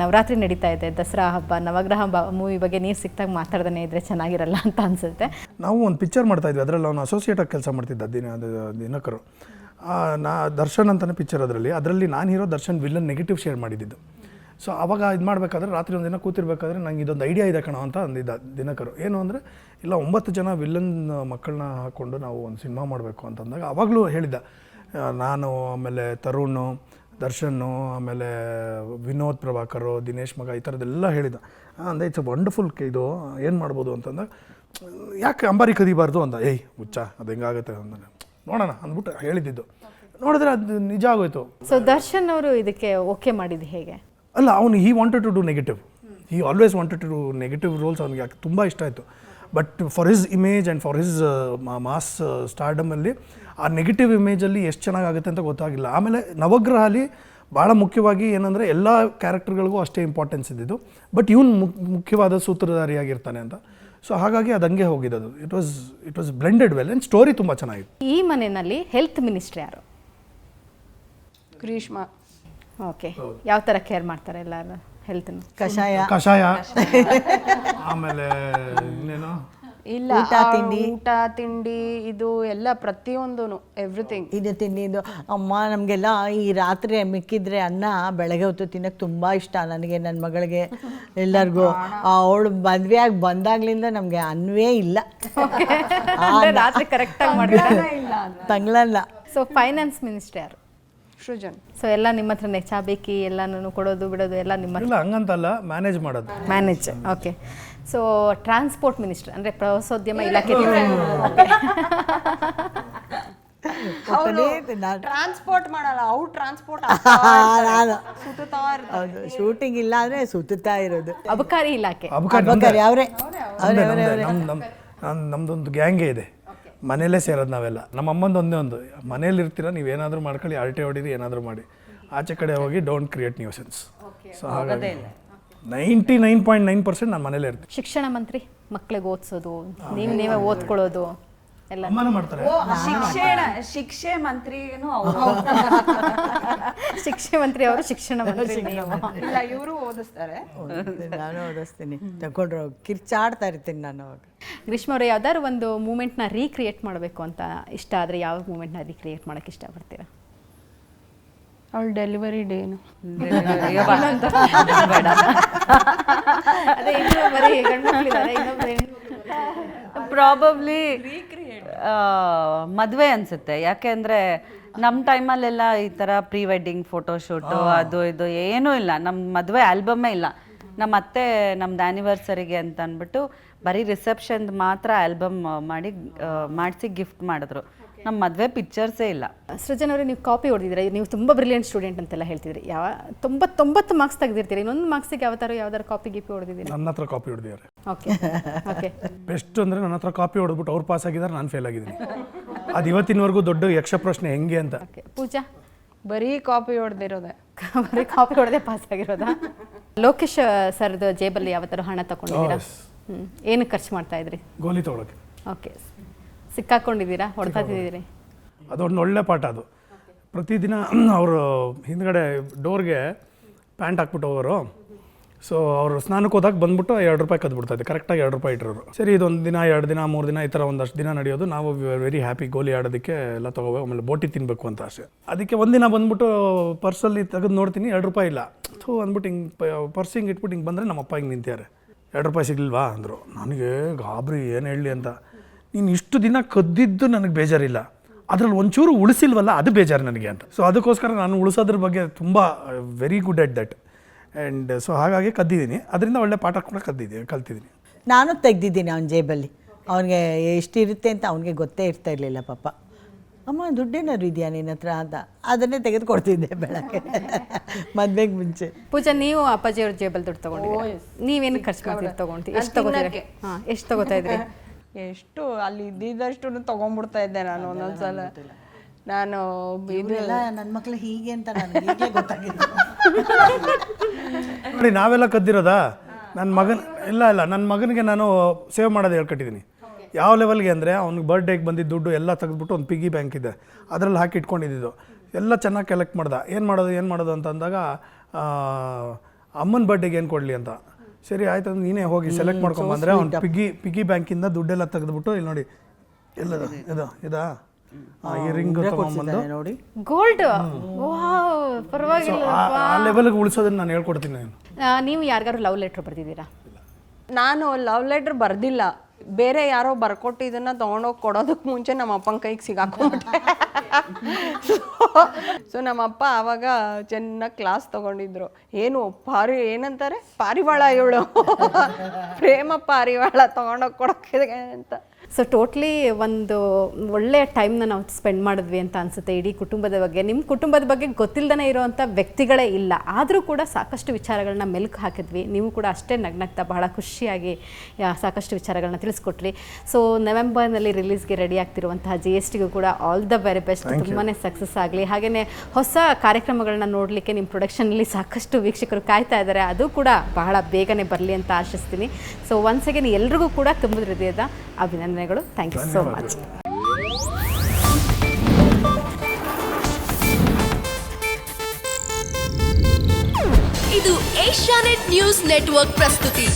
ನವರಾತ್ರಿ ನಡೀತಾ ಇದೆ, ದಸರಾ ಹಬ್ಬ, ನವಗ್ರಹ ಮೂವಿ ಬಗ್ಗೆ ನೀರು ಸಿಕ್ತಾಗ ಮಾತಾಡ್ದೇ ಇದ್ರೆ ಚೆನ್ನಾಗಿರಲ್ಲ ಅಂತ ಅನ್ಸುತ್ತೆ. ನಾವು ಒಂದು ಪಿಕ್ಚರ್ ಮಾಡ್ತಾ ಇದ್ವಿ, ಅದರಲ್ಲಿ ಅವನು ಅಸೋಸಿಯೇಟಾಗಿ ಕೆಲಸ ಮಾಡ್ತಿದ್ದ ದಿನ ದಿನಕರು. ನಾ, ದರ್ಶನ್ ಅಂತಾನೆ ಪಿಕ್ಚರ್ ಅದರಲ್ಲಿ ಅದರಲ್ಲಿ ನಾನು hero Darshan villain negative share ಮಾಡಿದ್ದು ಸೊ ಅವಾಗ ಇದು ಮಾಡಬೇಕಾದ್ರೆ ರಾತ್ರಿ ಒಂದು ದಿನ ಕೂತಿರ್ಬೇಕಾದ್ರೆ ನಂಗೆ ಇದೊಂದು ಐಡಿಯಾ ಇದೆ ಕಣೋ ಅಂತ ಅಂದಿದ್ದ ದಿನಕರು. ಏನು ಅಂದರೆ, ಇಲ್ಲ ಒಂಬತ್ತು ಜನ ವಿಲನ್ ಮಕ್ಕಳನ್ನ ಹಾಕ್ಕೊಂಡು ನಾವು ಒಂದು ಸಿನಿಮಾ ಮಾಡಬೇಕು ಅಂತಂದಾಗ ಅವಾಗಲೂ ಹೇಳಿದ್ದ ನಾನು, ಆಮೇಲೆ ತರುಣ್ ದರ್ಶನ್ನು ಆಮೇಲೆ ವಿನೋದ್ ಪ್ರಭಾಕರು ದಿನೇಶ್ ಮಗ ಈ ಥರದ್ದೆಲ್ಲ ಹೇಳಿದ. ಅಂದರೆ ಅಂದೆ ಇಟ್ಸ್ ವಂಡರ್ಫುಲ್ ಇದು ಏನು ಮಾಡ್ಬೋದು? ಅಂತಂದಾಗ ಯಾಕೆ ಅಂಬಾರಿ ಕದಿಬಾರ್ದು? ಅಂದ. ಏಯ್ ಹುಚ್ಚ ಅದು ಹೆಂಗಾಗುತ್ತೆ? ಅಂದ. ನೋಡೋಣ ಅಂದ್ಬಿಟ್ಟು ಹೇಳಿದ್ದಿದ್ದು. ನೋಡಿದ್ರೆ ಅದು ನಿಜ ಆಗೋಯ್ತು. ಸೊ ದರ್ಶನ್ ಅವರು ಇದಕ್ಕೆ ಓಕೆ ಮಾಡಿದ್ದು ಹೇಗೆ? ಅಲ್ಲ ಅವನು he wanted to do negative he always wanted to do negative roles ಅವನಿಗೆ ಯಾಕೆ ತುಂಬ ಇಷ್ಟ ಆಯಿತು. But for his image and for his mass ಸ್ಟಾರ್ಡಮಲ್ಲಿ ಆ ನೆಗೆಟಿವ್ ಇಮೇಜಲ್ಲಿ ಎಷ್ಟು ಚೆನ್ನಾಗಾಗುತ್ತೆ ಅಂತ ಗೊತ್ತಾಗಿಲ್ಲ. ಆಮೇಲೆ ನವಗ್ರಹ ಅಲ್ಲಿ ಭಾಳ ಮುಖ್ಯವಾಗಿ ಏನಂದರೆ ಎಲ್ಲ ಕ್ಯಾರೆಕ್ಟರ್ಗಳಿಗೂ ಅಷ್ಟೇ ಇಂಪಾರ್ಟೆನ್ಸ್ ಇದ್ದಿದ್ದು. ಬಟ್ ಇವನು ಮುಖ್ಯವಾದ ಸೂತ್ರಧಾರಿಯಾಗಿರ್ತಾನೆ ಅಂತ. ಸೊ ಹಾಗಾಗಿ ಅದು ಹಂಗೆ ಹೋಗಿದ್ದು it was it was blended well and story ತುಂಬ ಚೆನ್ನಾಗಿತ್ತು. ಈ ಮನೆಯಲ್ಲಿ ಹೆಲ್ತ್ ಮಿನಿಸ್ಟರ್ ಯಾರು? ಗ್ರೀಷ್ಮ ಓಕೆ ಯಾವ ಥರ ಕೇರ್ ಮಾಡ್ತಾರೆ ಎಲ್ಲರೂ ಹೆಲ್ತ್ನ ಕಷಾಯ. ಕಷಾಯ. ಆಮೇಲೆ ಇನ್ನೇನು? ಇಲ್ಲ ಊಟ, ತಿಂಡಿ. ಊಟ ತಿಂಡಿ ಇದು ಎಲ್ಲ ಪ್ರತಿಯೊಂದು ಎವ್ರಿಥಿಂಗ್ ಇದು ತಿನ್ನಿದ್ದು ಅಮ್ಮ ನಮಗೆಲ್ಲ ಈ ರಾತ್ರಿ ಮಿಕ್ಕಿದ್ರೆ ಅನ್ನ ಬೆಳಗ್ಗೆ ಹೊತ್ತು ತಿನ್ನಕ್ಕೆ ತುಂಬ ಇಷ್ಟ ನನಗೆ ನನ್ನ ಮಗಳಿಗೆ ಎಲ್ಲರಿಗೂ. ಅವಳು ಮದುವೆಯಾಗಿ ಬಂದಾಗ್ಲಿಂದ ನಮಗೆ ಅನ್ನವೇ ಇಲ್ಲ. ರಾತ್ರಿ ಕರೆಕ್ಟಾಗಿ ಇಲ್ಲ ತಂಗ್ಳಲ್ಲ so finance minister Srujan. So ಎಲ್ಲ ನಿಮ್ಮ ಹತ್ರನೇ ಚಾಬೇಕಿ ಎಲ್ಲನೂ ಕೊಡೋದು ಬಿಡೋದು ಎಲ್ಲ ನಿಮ್ಮ ಇಲ್ಲ ಹಂಗಂತಲ್ಲ ಮ್ಯಾನೇಜ್ ಮಾಡೋದು. Manage okay so transport minister ಅಂದ್ರೆ ಪ್ರವಾಸೋದ್ಯಮ ಇಲಾಖೆ ಟ್ರಾನ್ಸ್ಪೋರ್ಟ್ ಮಾಡಲ್ಲ ಅವ್ರು ಟ್ರಾನ್ಸ್ಪೋರ್ಟ್ ನಾನು. ಹೌದು ಶೂಟಿಂಗ್ ಇಲ್ಲ ಅಂದರೆ ಸುತ್ತುತ್ತಾ ಇರೋದು. ಅಬಕಾರಿ ಇಲಾಖೆ. ಅಬಕಾರಿ ಅವರೇ. ನಮ್- ನಮ್ದೊಂದು ಗ್ಯಾಂಗೇ ಇದೆ. ಮನೇಲೇ ಸೇರೋದು ನಾವೆಲ್ಲ. ನಮ್ಮ ಅಮ್ಮಂದು ಒಂದೇ ಒಂದು ಮನೇಲಿ ಇರ್ತೀರ ನೀವು ಏನಾದರೂ ಮಾಡ್ಕೊಳ್ಳಿ ಅರಟೆ ಹೊಡೀರಿ ಏನಾದರೂ ಮಾಡಿ. ಆಚೆ ಕಡೆ ಹೋಗಿ ಡೋಂಟ್ ಕ್ರಿಯೇಟ್ ನ್ಯೂಸೆನ್ಸ್ ಸೊ ಹಾಗಾಗಿ ninety nine point nine percent ನಾನು ಮನೇಲೇ ಇರ್ತೀನಿ. ಶಿಕ್ಷಣ ಮಂತ್ರಿ ಮಕ್ಕಳಿಗೆ ಓದಿಸೋದು ನೀವು ನೀವೇ ಓದ್ಕೊಳ್ಳೋದು ಎಲ್ಲ. ಅಮ್ಮನ ಮಾಡ್ತಾರೆ. ಶಿಕ್ಷಣ ಶಿಕ್ಷೆ ಮಂತ್ರಿ ಅವರು. ಶಿಕ್ಷಣ ಮಂತ್ರಿ ಅವರು ಶಿಕ್ಷಣ ಮಂತ್ರಿ ಇಲ್ಲ ಇವರು ಓದಿಸ್ತಾರೆ. ನಾನು ಓದಿಸ್ತೀನಿ. ತಗೊಂಡ್ರು ಕಿರ್ಚಾಡ್ತಾ ಇರ್ತೀನಿ ನಾನು ಅವಾಗ. ಗ್ರೀಷ್ಮ ಅವರು ಯಾವ್ದಾದ್ರು ಒಂದು ಮೂಮೆಂಟ್ನ ರೀಕ್ರಿಯೇಟ್ ಮಾಡಬೇಕು ಅಂತ ಇಷ್ಟ ಆದರೆ ಯಾವ ಮೂಮೆಂಟ್ನ ರೀಕ್ರಿಯೇಟ್ ಮಾಡೋಕ್ಕೆ ಇಷ್ಟಪಡ್ತೀರಾ ಅವಳ ಡೆಲಿವರಿ ಡೇನು ಅದೇ ಇನ್ನೂ ಬರೀ ಇನ್ನೊಬ್ರು ಪ್ರಾಬಬ್ಲಿ ಮದುವೆ ಅನ್ಸುತ್ತೆ. ಯಾಕೆಂದ್ರೆ ನಮ್ಮ ಟೈಮಲ್ಲೆಲ್ಲ ಈ ತರ ಪ್ರೀ ವೆಡ್ಡಿಂಗ್ ಫೋಟೋಶೂಟು ಅದು ಇದು ಏನೂ ಇಲ್ಲ. ನಮ್ಮ ಮದುವೆ ಆಲ್ಬಮ್ಮೇ ಇಲ್ಲ. ನಮ್ಮ ಅತ್ತೆ ನಮ್ದು ಆ್ಯನಿವರ್ಸರಿಗೆ ಅಂತ ಅಂದ್ಬಿಟ್ಟು ಬರೀ ರಿಸೆಪ್ಷನ್ ಮಾತ್ರ ಆಲ್ಬಮ್ ಮಾಡಿ ಮಾಡಿಸಿ ಗಿಫ್ಟ್ ಮಾಡಿದ್ರು. ನಮ್ಮ ಮದುವೆ ಪಿಕ್ಚರ್ಸೇ ಇಲ್ಲ. ಸೃಜನ್ ಅವರೇ ನೀವು ಕಾಪಿ ಹೊಡೆದಿದ್ರೆ ನೀವು ತುಂಬ ಬ್ರಿಲಿಯಂಟ್ ಸ್ಟೂಡೆಂಟ್ ಅಂತೆಲ್ಲ ಹೇಳ್ತಿದ್ರಿ. ಯಾವ ತೊಂಬತ್ತೊಂಬತ್ತು ಮಾರ್ಕ್ಸ್ ತೆಗೆದಿರ್ತೀರಿ? ಇನ್ನೊಂದು ಮಾರ್ಕ್ಸಿಗೆ ಯಾವ್ದಾರು ಯಾವ್ದಾರು ಕಾಪಿ ಗಿಪಿ ಹೊಡೆದಿದ್ದೀರಿ? ನನ್ನ ಹತ್ರ ಕಾಪಿ ಹೊಡೆದಿದ್ದಾರೆ. ಓಕೆ ಓಕೆ ಬೆಸ್ಟ್ ಅಂದರೆ ನನ್ನ ಹತ್ರ ಕಾಪಿ ಹೊಡೆದ್ಬಿಟ್ಟು ಅವ್ರು ಪಾಸ್ ಆಗಿದ್ದಾರೆ ನಾನು ಫೇಲ್ ಆಗಿದ್ದೀನಿ. ಅದು ಇವತ್ತಿನವರೆಗೂ ದೊಡ್ಡ ಯಕ್ಷ ಪ್ರಶ್ನೆ ಹೆಂಗೆ ಅಂತ. ಓಕೆ ಪೂಜಾ ಬರೀ ಕಾಪಿ ಹೊಡೆದಿರೋದೆ ಬರೀ ಕಾಪಿ ಹೊಡೆದೇ ಪಾಸ್ ಆಗಿರೋದಾ? ಲೋಕೇಶ್ ಸರ್ದು ಜೇಬಲ್ಲಿ ಯಾವ ಥರ ಹಣ ತಗೊಂಡಿದ್ದೀರಾ ಏನು ಹ್ಞೂ ಏನಕ್ಕೆ ಖರ್ಚು ಮಾಡ್ತಾ ಇದ್ರಿ? ಗೋಲಿ ತೊಗೊಳಕ್ಕೆ. ಓಕೆ ಸಿಕ್ಕಾಕೊಂಡಿದ್ದೀರಾ? ಹೊಡ್ತಾ ತಿದ್ದೀರಿ ಅದೊಂದು ಒಳ್ಳೆ ಪಾಠ ಅದು. ಪ್ರತಿದಿನ ಅವರು ಹಿಂದ್ಗಡೆ ಡೋರ್ಗೆ ಪ್ಯಾಂಟ್ ಹಾಕ್ಬಿಟ್ಟು ಹೋಗೋರು. ಸೊ ಅವರು ಸ್ನಾನಕ್ಕೆ ಹೋದಾಗ ಬಂದ್ಬಿಟ್ಟು ಎರಡು ರೂಪಾಯಿ ಕದ್ಬಿಡ್ತಾ ಕರೆಕ್ಟಾಗಿ ಎರಡು ರೂಪಾಯಿ ಇಟ್ಟರು ಸರಿ, ಇದೊಂದು ದಿನ, ಎರಡು ದಿನ, ಮೂರು ದಿನ ಈ ಥರ ಒಂದಷ್ಟು ದಿನ ನಡೆಯೋದು. ನಾವು ವೆರಿ ಹ್ಯಾಪಿ, ಗೋಲಿ ಆಡೋದಕ್ಕೆ ಎಲ್ಲ ತಗೋಬೇಕು ಆಮೇಲೆ ಬೋಟಿ ತಿನ್ನಬೇಕು ಅಂತ ಆಸೆ. ಅದಕ್ಕೆ ಒಂದಿನ ಬಂದ್ಬಿಟ್ಟು ಪರ್ಸಲ್ಲಿ ತೆಗೆದು ನೋಡ್ತೀನಿ, ಎರಡು ರೂಪಾಯಿ ಇಲ್ಲ. ಥೂ ಅಂದ್ಬಿಟ್ಟು ಹಿಂಗೆ ಪರ್ಸ್ ಹಿಂಗೆ ಇಟ್ಬಿಟ್ಟು ಹಿಂಗೆ ಬಂದರೆ ನಮ್ಮ ಅಪ್ಪ ಹಿಂಗೆ ನಿಂತಿದ್ದಾರೆ. ಎರಡು ರೂಪಾಯಿ ಸಿಗ್ಲಿಲ್ವಾ? ಅಂದರು. ನನಗೆ ಗಾಬರಿ, ಏನು ಹೇಳಲಿ ಅಂತ. ನೀನು ಇಷ್ಟು ದಿನ ಕದ್ದಿದ್ದು ನನಗೆ ಬೇಜಾರಿಲ್ಲ. ಅದರಲ್ಲಿ ಒಂಚೂರು ಉಳಿಸಿಲ್ವಲ್ಲ, ಅದು ಬೇಜಾರು ನನಗೆ ಅಂತ. ಸೊ ಅದಕ್ಕೋಸ್ಕರ ನಾನು ಉಳಿಸೋದ್ರ ಬಗ್ಗೆ ತುಂಬ very good at that and so ಹಾಗಾಗಿ ಕದ್ದಿದ್ದೀನಿ. ಅದರಿಂದ ಒಳ್ಳೆ ಪಾಠ ಕೂಡ ಕದ್ದಿದ್ದೀನಿ ಕಲ್ತಿದ್ದೀನಿ. ನಾನು ತೆಗ್ದಿದ್ದೀನಿ ಅವ್ನ ಜೇಬಲ್ಲಿ. ಅವನಿಗೆ ಎಷ್ಟಿರುತ್ತೆ ಅಂತ ಅವನಿಗೆ ಗೊತ್ತೇ ಇರ್ತಾ ಇರಲಿಲ್ಲ ಪಾಪ. ಅಮ್ಮ ದುಡ್ಡೇನಾದ್ರು ಇದೆಯಾ ನಿನ್ನ ಹತ್ರ ಅಂತ. ಅದನ್ನೇ ತೆಗೆದುಕೊಡ್ತಿದ್ದೆ ಬೆಳಗ್ಗೆ. ಮದ್ವೆಗೆ ಮುಂಚೆ. ಪೂಜಾ ನೀವು ಅಪ್ಪಾಜಿಯವ್ರ ಜೇಬಲ್ ದುಡ್ಡು ತಗೊಂಡಿದ್ದೀರಿ? ನೀವೇನು ಖರ್ಚು ಮಾಡ್ತೀರಿ ತಗೊಂಡು ಎಷ್ಟು ತಗೋತೀರಿ? ಹಾಂ ಎಷ್ಟು ತಗೋತಾ ಇದ್ರಿ? ಎಷ್ಟು? ಅಲ್ಲಿ ಇದ್ದಿದ್ದಷ್ಟು ತಗೊಂಡ್ಬಿಡ್ತಾ ಇದ್ದೆ ನಾನು ಒಂದೊಂದ್ಸಲ. ನಾನು ನನ್ನ ಮಕ್ಳು ಹೀಗೆ ಅಂತ ನನಗೆ ಗೊತ್ತಾಗಿದ್ದು ನೋಡಿ ನಾವೆಲ್ಲ ಕದ್ದಿರೋದಾ? ನನ್ನ ಮಗನ ಇಲ್ಲ ಇಲ್ಲ ನನ್ನ ಮಗನಿಗೆ ನಾನು ಸೇವ್ ಮಾಡೋದು ಹೇಳ್ಕೊಟ್ಟಿದ್ದೀನಿ. ಯಾವ ಲೆವೆಲ್ಗೆ ಅಂದರೆ ಅವ್ನಿಗೆ ಬರ್ಡೇಗೆ ಬಂದಿದ್ದ ದುಡ್ಡು ಎಲ್ಲ ತೆಗೆದ್ಬಿಟ್ಟು ಒಂದು ಪಿಗ್ಗಿ ಬ್ಯಾಂಕ್ ಇದೆ. ಅದರಲ್ಲಿ ಹಾಕಿ ಇಟ್ಕೊಂಡಿದ್ದು. ಎಲ್ಲ ಚೆನ್ನಾಗಿ ಕಲೆಕ್ಟ್ ಮಾಡ್ದ. ಏನು ಮಾಡೋದು ಏನು ಮಾಡೋದು ಅಂತ ಅಂದಾಗ ಅಮ್ಮನ ಬರ್ಡೇಗೆ ಏನು ಕೊಡಲಿ ಅಂತ. ಸರಿ ಆಯ್ತು ಅಂದ್ರೆ ನೀನೇ ಹೋಗಿ ಸೆಲೆಕ್ಟ್ ಮಾಡ್ಕೊಂಬಂದರೆ ಅವ್ನು ಪಿಗ್ಗಿ ಪಿಗ್ಗಿ ಬ್ಯಾಂಕಿಂದ ದುಡ್ಡೆಲ್ಲ ತೆಗೆದ್ಬಿಟ್ಟು ಇಲ್ಲಿ ನೋಡಿ. ಎಲ್ಲದ ಇದು ಇದಾ? ಆ, ಈ ರಿಂಗ್ ನೋಡಿ. ಗೋಲ್ಡ್ ವಾವ್ ಪರವಾಗಿಲ್ಲ. ಆ ಲೆವೆಲ್ಗೆ ಉಳಿಸೋದನ್ನ ನಾನು ಹೇಳ್ಕೊಡ್ತೀನಿ ನಾನು. ನೀವು ಯಾರಿಗಾರು ಲವ್ ಲೆಟ್ರ್ ಬರ್ದಿದ್ದೀರಾ? ನಾನು ಲವ್ ಲೆಟ್ರ್ ಬರ್ದಿಲ್ಲ. ಬೇರೆ ಯಾರೋ ಬರ್ಕೊಟ್ಟಿದನ್ನ ತಗೊಂಡೋಗಿ ಕೊಡೋದಕ್ಕೆ ಮುಂಚೆ ನಮ್ಮ ಅಪ್ಪನ ಕೈಗೆ ಸಿಗಾಕೊಂಡ್ಬಿಟ್ಟೆ. ಸೊ ನಮ್ಮ ಅಪ್ಪ ಆವಾಗ ಚೆನ್ನಾಗಿ ಕ್ಲಾಸ್ ತಗೊಂಡಿದ್ರು. ಏನು ಪಾರಿ ಏನಂತಾರೆ? ಪಾರಿವಾಳ ಇವಳು. ಪ್ರೇಮ ಪಾರಿವಾಳ ತಗೊಂಡೋಗಿ ಕೊಡೋಕೆ ಅಂತ. ಸೊ ಟೋಟ್ಲಿ ಒಂದು ಒಳ್ಳೆಯ ಟೈಮ್ನ ನಾವು ಸ್ಪೆಂಡ್ ಮಾಡಿದ್ವಿ ಅಂತ ಅನಿಸುತ್ತೆ ಇಡೀ ಕುಟುಂಬದ ಬಗ್ಗೆ. ನಿಮ್ಮ ಕುಟುಂಬದ ಬಗ್ಗೆ ಗೊತ್ತಿಲ್ಲದೇ ಇರೋವಂಥ ವ್ಯಕ್ತಿಗಳೇ ಇಲ್ಲ. ಆದರೂ ಕೂಡ ಸಾಕಷ್ಟು ವಿಚಾರಗಳನ್ನ ಮೆಲುಕು ಹಾಕಿದ್ವಿ. ನೀವು ಕೂಡ ಅಷ್ಟೇ ನಗ್ನಗ್ತಾ ಬಹಳ ಖುಷಿಯಾಗಿ ಸಾಕಷ್ಟು ವಿಚಾರಗಳನ್ನ ತಿಳಿಸ್ಕೊಟ್ರಿ. ಸೊ ನವೆಂಬರ್ನಲ್ಲಿ ರಿಲೀಸ್ಗೆ ರೆಡಿ ಆಗ್ತಿರುವಂತಹ ಜಿ ಎಸ್ ಟಿಗೂ ಕೂಡ ಆಲ್ ದ ವೆರಿ ಬೆಸ್ಟ್ ತುಂಬಾ ಸಕ್ಸಸ್ ಆಗಲಿ. ಹಾಗೆಯೇ ಹೊಸ ಕಾರ್ಯಕ್ರಮಗಳನ್ನ ನೋಡಲಿಕ್ಕೆ ನಿಮ್ಮ ಪ್ರೊಡಕ್ಷನಲ್ಲಿ ಸಾಕಷ್ಟು ವೀಕ್ಷಕರು ಕಾಯ್ತಾ ಇದ್ದಾರೆ. ಅದು ಕೂಡ ಬಹಳ ಬೇಗನೆ ಬರಲಿ ಅಂತ ಆಶಿಸ್ತೀನಿ. ಸೊ ಒನ್ಸ್ ಅಗೇನ್ ಎಲ್ರಿಗೂ ಕೂಡ ತುಂಬ ಹೃದಯದ ಅಭಿನಂದನೆಗಳು ಥ್ಯಾಂಕ್ ಯು ಸೋ ಮಚ್ ಇದು ಏಷ್ಯಾನೆಟ್ ನ್ಯೂಸ್ ನೆಟ್ವರ್ಕ್ ಪ್ರಸ್ತುತಿ.